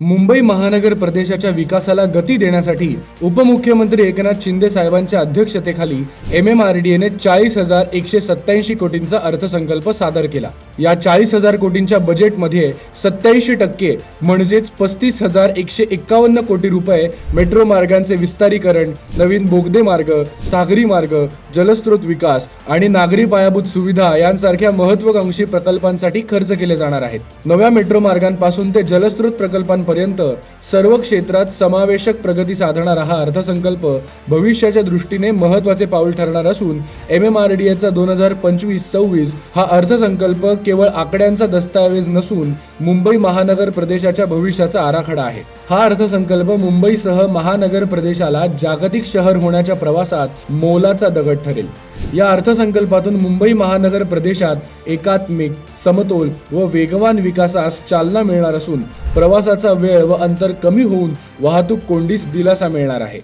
मुंबई महानगर प्रदेशाच्या विकासाला गती देण्यासाठी उपमुख्यमंत्री एकनाथ शिंदे साहेबांच्या अध्यक्षतेखाली एम एम आर डी एने चाळीस हजार एकशे सत्याऐंशी कोटींचा अर्थसंकल्प सादर केला. या चाळीस हजार कोटींच्या बजेटमध्ये सत्याऐंशी टक्के म्हणजेच पस्तीस हजार एकशे एक्कावन्न कोटी रुपये मेट्रो मार्गांचे विस्तारीकरण नवीन बोगदे मार्ग सागरी मार्ग जलस्रोत विकास आणि नागरी पायाभूत सुविधा यांसारख्या महत्वाकांक्षी प्रकल्पांसाठी खर्च केले जाणार आहेत. नव्या मेट्रो मार्गांपासून ते जलस्रोत वर्षांपर्यंत सर्व क्षेत्रात समावेशक प्रगती साधणारा हा अर्थसंकल्प भविष्याच्या दृष्टीने महत्त्वाचे पाऊल ठरणार असून एम एम आर डी एचा दोन हजार पंचवीस सव्वीस हा अर्थसंकल्प केवळ आकड्यांचा दस्तऐवज नसून मुंबई महानगर प्रदेशाच्या भविष्याचा आराखडा आहे. हा अर्थसंकल्प मुंबईसह महानगर प्रदेशाला जागतिक शहर होण्याच्या प्रवासात मोलाचा दगड ठरेल. या अर्थसंकल्पातून मुंबई महानगर प्रदेशात एकात्मिक समतोल व वेगवान विकासास चालना मिळणार असून प्रवासाचा वेळ व अंतर कमी होऊन वाहतूक कोंडीस दिलासा मिळणार आहे.